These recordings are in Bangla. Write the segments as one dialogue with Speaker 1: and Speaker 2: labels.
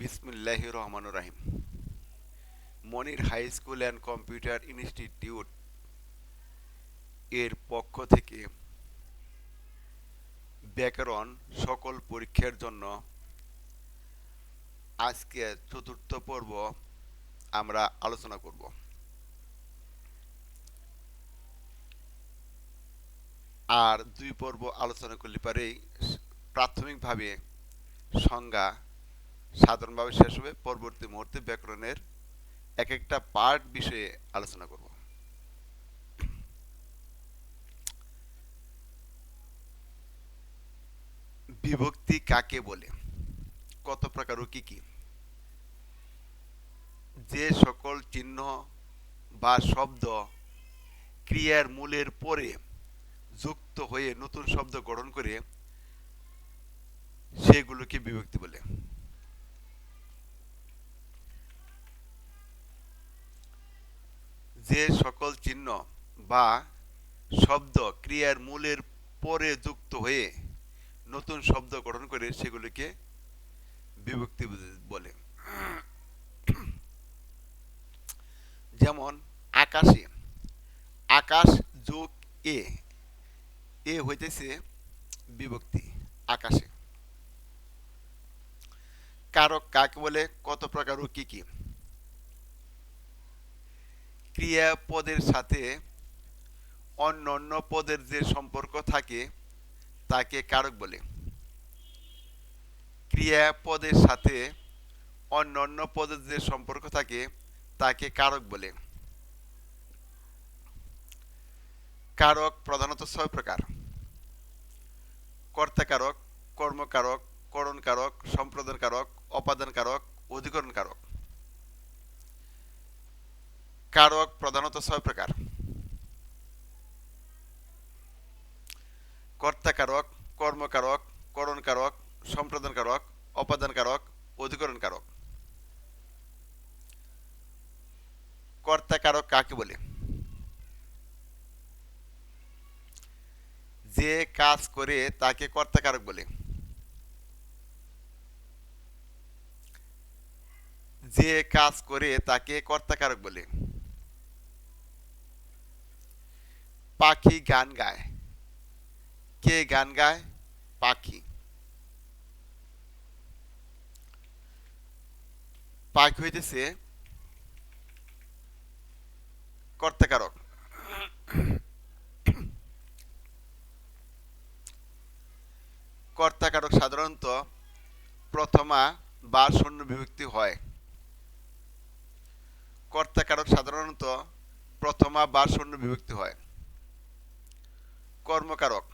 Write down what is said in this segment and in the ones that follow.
Speaker 1: বিসমুল্লাহ রহমান রাহিম Monir high school and computer institute এর পক্ষ থেকে ব্যাকরণ সকল পরীক্ষার জন্য আজকে চতুর্থ পর্ব আমরা আলোচনা করব। আর দুই পর্ব আলোচনা করলে পারেই প্রাথমিকভাবে সংজ্ঞা সাধারণভাবে শেষ হবে, পরবর্তী মুহূর্তে ব্যাকরণের এক একটা পার্ট বিষয়ে আলোচনা করব। বিভক্তি কাকে বলে? কত প্রকার ও কি কি? যে সকল চিহ্ন বা শব্দ ক্রিয়ার মূলের পরে যুক্ত হয়ে নতুন শব্দ গঠন করে সেগুলোকে বিভক্তি বলে। যে সকল চিহ্ন বা শব্দ ক্রিয়ার মূলের পরে যুক্ত হয়ে নতুন শব্দ গঠন করে সেগুলিকে বিভক্তি বলে যেমন আকাশে, আকাশ যোগ এ এ হইতেছে বিভক্তি, আকাশে। কারক কাকে বলে? কত প্রকার ও কি কি? ক্রিয়াপদের সাথে অন্য অন্য পদের যে সম্পর্ক থাকে, তাকে কারক বলে। ক্রিয়াপদের সাথে অন্য অন্য পদের যে সম্পর্ক থাকে, তাকে কারক বলে। কারক প্রধানত ছয় প্রকার। কর্তাকারক, কর্মকারক করণ কারক সম্প্রদান কারক অপাদান কারক অধিকরণ কারক কারক প্রধানত ছয় প্রকার। কর্তাকারক, কর্মকারক করণ কারক অধিকরণ কারক কর্তাকারক কাকে বলে? যে কাজ করে তাকে কর্তাকারক বলে। যে কাজ করে তাকে কর্তাকারক বলে। পাখি গান গায়। কে গান গায়? পাখি। পাখি হইতেছে কর্তাকারক। কর্তাকারক সাধারণত প্রথমা বা শূন্য বিভক্তি হয়। কর্তাকারক সাধারণত প্রথমা বা শূন্য বিভক্তি হয়। কর্মকারক।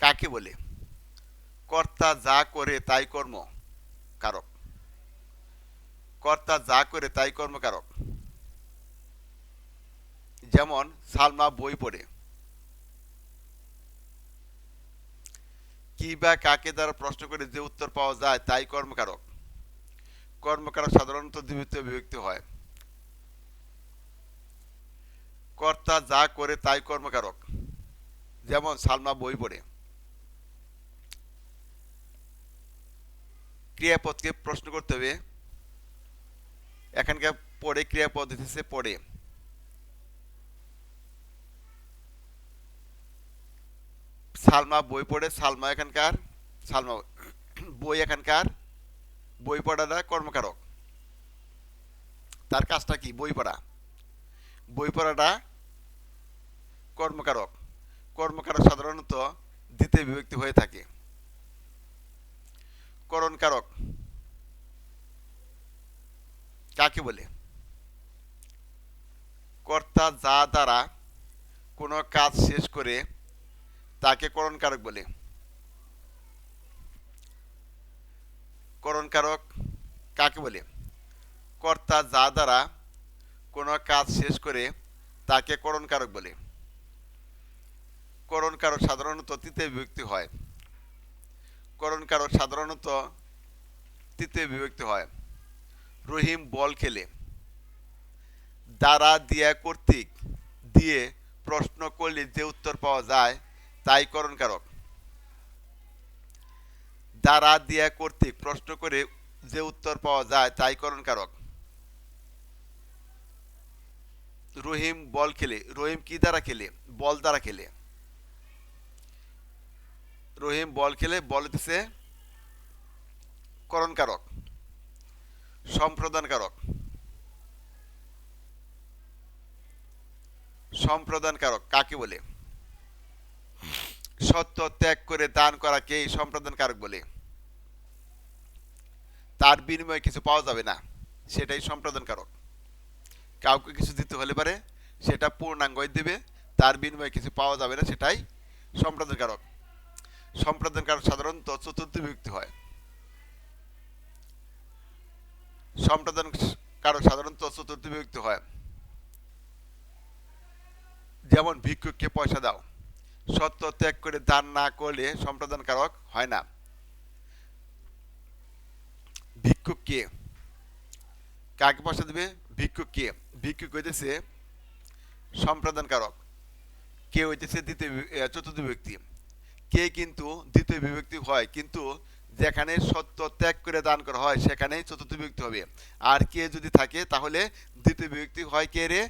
Speaker 1: কাকে বলে? কর্তা যা করে তাই কর্ম কারক কর্তা যা করে তাই কর্মকারক। যেমন সালমা বই পড়ে। কি বা কাকে দ্বারা প্রশ্ন করে যে উত্তর পাওয়া যায় তাই কর্মকারক। কর্মকারক সাধারণত দ্বিতীয় বিভক্তি হয়। কর্তা যা করে তাই কর্মকারক। যেমন সালমা বই পড়ে। ক্রিয়াপদকে প্রশ্ন করতে হবে। এখানকার পড়ে ক্রিয়াপদ দিতেছে পড়ে। সালমা বই পড়ে, সালমা এখানকার, সালমা বই এখানকার, বই পড়াটা কর্মকারক। তার কাজটা কি? বই পড়া। বই পড়াটা কর্মকারক। কর্মকারক সাধারণত দ্বিতীয় বিভক্তি হয়ে থাকে। করণকারক কাকে বলে? কর্তা যা দ্বারা কোনো কাজ শেষ করে তাকে করণকারক বলে। করণকারক কাকে বলে? কর্তা যা দ্বারা কোনো কাজ শেষ করে তাকে করণকারক বলে। করণকারক সাধারণত তৃতীয় বিভক্তি হয়। করণকারক সাধারণত তৃতীয় বিভক্তি হয়। রহিম বল খেলে। দ্বারা দিয়া কর্তৃক দিয়ে প্রশ্ন করলে যে উত্তর পাওয়া যায়, তাই করণকারক। দ্বারা দিয়া কর্তৃক প্রশ্ন করে যে উত্তর পাওয়া যায়, তাই করণ কারক রহিম বল খেলে, রহিম কি দ্বারা খেলে? বল দ্বারা খেলে। রহিম বল খেলে, বল দিছে করণ কারক সম্প্রদান কারক কাকে বলে? সত্য ত্যাগ করে দান করাকে সম্প্রদান কারক বলে। তার বিনিময়ে কিছু পাওয়া যাবে না, সেটাই সম্প্রদান কারক কাউকে কিছু দিতে হলে পারে, সেটা পূর্ণাঙ্গই দেবে, তার বিনিময়ে কিছু পাওয়া যাবে না, সেটাই সম্প্রদান কারক। সম্প্রদান কারক সাধারণত চতুর্থ বিভক্তি হয়। সম্প্রদান কারক সাধারণত চতুর্থ বিভক্তি হয়। যেমন, ভিক্ষুককে পয়সা দাও। সত্য ত্যাগ করে দান না করলে সম্প্রদান কারক হয় না। ভিক্ষুক কে কাকে পয়সা দেবে? ভিক্ষুক কে ভিক্ষুক হইতেছে সম্প্রদান কারক কে হইতেছে দ্বিতীয় চতুর্থ বিভক্তি কে কিন্তু দ্বিতীয় বিভক্তি হয়, কিন্তু যেখানে সত্য ত্যাগ করে দান করা হয়, সেখানেই চতুর্থ বিভক্তি হবে। আর কে যদি থাকে, তাহলে দ্বিতীয় বিভক্তি হয় কে রে?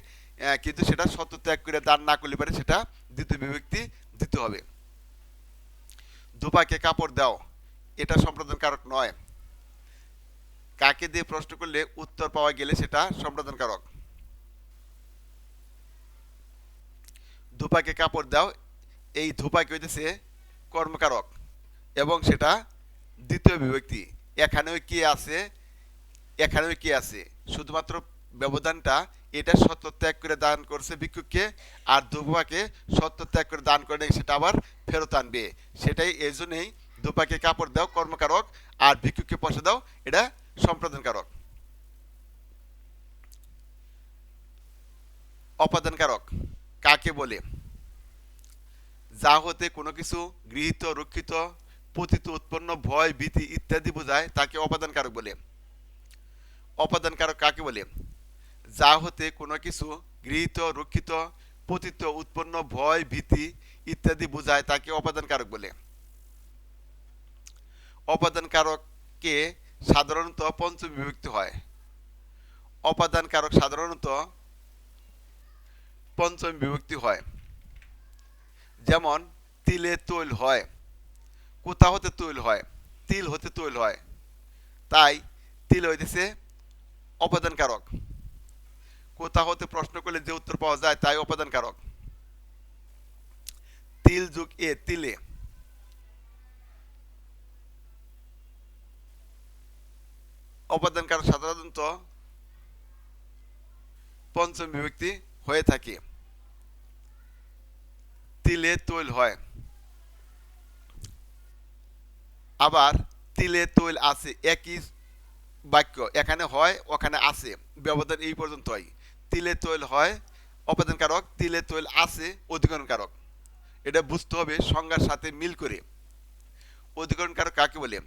Speaker 1: কিন্তু সেটা সত্য ত্যাগ করে দান না করলে পারে সেটা দ্বিতীয় বিভক্তি দিতে হবে। দুপাকে কাপড় দাও, এটা সম্প্রদান কারক নয়। কাকে দিয়ে প্রশ্ন করলে উত্তর পাওয়া গেলে সেটা সম্প্রদান কারক ধূপাকে কাপড় দাও, এই ধূপাকে হইতেছে কর্মকারক এবং সেটা দ্বিতীয় বিভক্তি। এখানেও কে আছে? এখানেও কে আছে? শুধুমাত্র ব্যবধানটা, এটা সত্য ত্যাগ করে দান করছে ভিক্ষুককে, আর ধূপাকে সত্য ত্যাগ করে দান করে সেটা আবার ফেরত আনবে। সেটাই এই জন্যই ধূপাকে কাপড় দাও, কর্মকারক, আর ভিক্ষুককে পয়সা দাও, এটা সম্প্রদান কারক অপাদান কারক কাকে বলে? যা হতে কোনো কিছু গৃহীত, রক্ষিত, পতিত, উৎপন্ন, ভয়, ভীতি ইত্যাদি বোঝায়, তাকে অপাদান কারক বলে। অপাদান কারক কাকে বলে? যা হতে কোনো কিছু গৃহীত, রক্ষিত, পতিত, উৎপন্ন, ভয়, ভীতি ইত্যাদি বোঝায়, তাকে অপাদান কারক বলে। অপাদান কারককে সাধারণত পঞ্চম বিভক্তি হয়। অপাদান কারক সাধারণত পঞ্চম বিভক্তি হয়। যেমন, তিলে তৈল হয়, কোথা হতে তৈল হয়, তিল হতে তৈল হয়। তাই, তিল হইতেছে অপাদান কারক কোথা হতে প্রশ্ন করলে যে উত্তর পাওয়া যায়, তাই অপাদান কারক তিল যুগ এ, তিলে। অপাদান কারক সাধারণত পঞ্চম বিভক্তি হয়ে থাকে। তিলে তৈল হয়। আবার তিলে তৈল আছে, একই বাক্য, এখানে হয়, ওখানে আছে, ব্যবধান এই পর্যন্তই। তিলে তৈল হয় অপাদান কারক তিলে তৈল আছে অধিকরণ কারক এটা বুঝতে হবে, সংজ্ঞার সাথে মিল করে। অধিকরণ কারক কাকে বলে?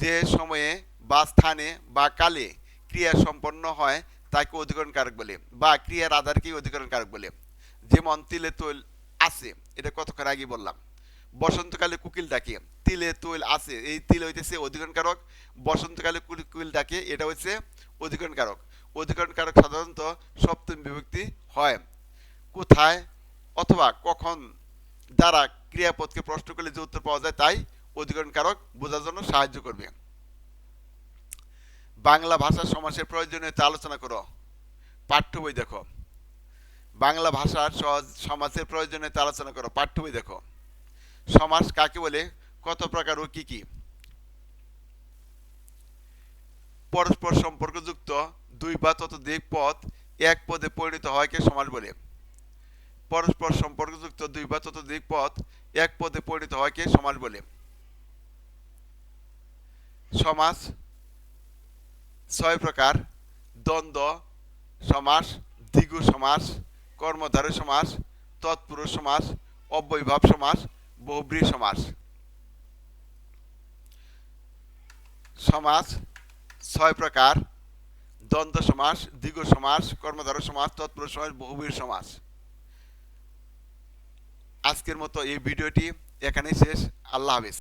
Speaker 1: যে সময়ে বা স্থানে বা কালে ক্রিয়া সম্পন্ন হয়, তাকে অধিকরণ কারক বলে, বা ক্রিয়ার আধারকেই অধিকরণ কারক বলে। যেমন তিলে তৈল আছে, এটা কতক্ষণ আগে বললাম। বসন্তকালে কুকিল ডাকে, তিলে তৈল আছে, এই তিল হইতেছে অধিকরণ কারক বসন্তকালে কুকিল ডাকে, এটা হচ্ছে অধিকরণ কারক অধিকরণ কারক সাধারণত সপ্তম বিভক্তি হয়। কোথায় অথবা কখন দ্বারা ক্রিয়াপদকে প্রশ্ন করলে যে উত্তর পাওয়া যায় তাই অধিকরণ কারক বোঝার জন্য সাহায্য করবে। বাংলা ভাষার সমাসের প্রয়োজনীয়তা আলোচনা করো। পাঠ্য বই দেখো। বাংলা ভাষার সহজ সমাসের প্রয়োজনীয়তা আলোচনা করো। পাঠ্য বই দেখো। সমাস কাকে বলে? কত প্রকার ও কি কি? পরস্পর সম্পর্কযুক্ত দুই বা ততোধিক পথ এক পদে পরিণত হয়কে সমাস বলে। পরস্পর সম্পর্কযুক্ত দুই বা ততোধিক পথ এক পদে পরিণত হয়কে সমাস বলে। সমাস, ছয় প্রকার, দ্বন্দ্ব সমাস, দ্বিগু সমাস কর্মধারয় সমাস, তৎপুরুষ সমাস, অব্যয়ভাব সমাস, বহুব্রী সমাস। সমাস, ছয় প্রকার, দ্বন্দ্ব সমাস, দ্বিগু সমাস কর্মধারয় সমাস, তৎপুরুষ সমাস, বহুবীর সমাস। আজকের মতো এই ভিডিওটি এখানেই শেষ। আল্লাহ হাফিজ।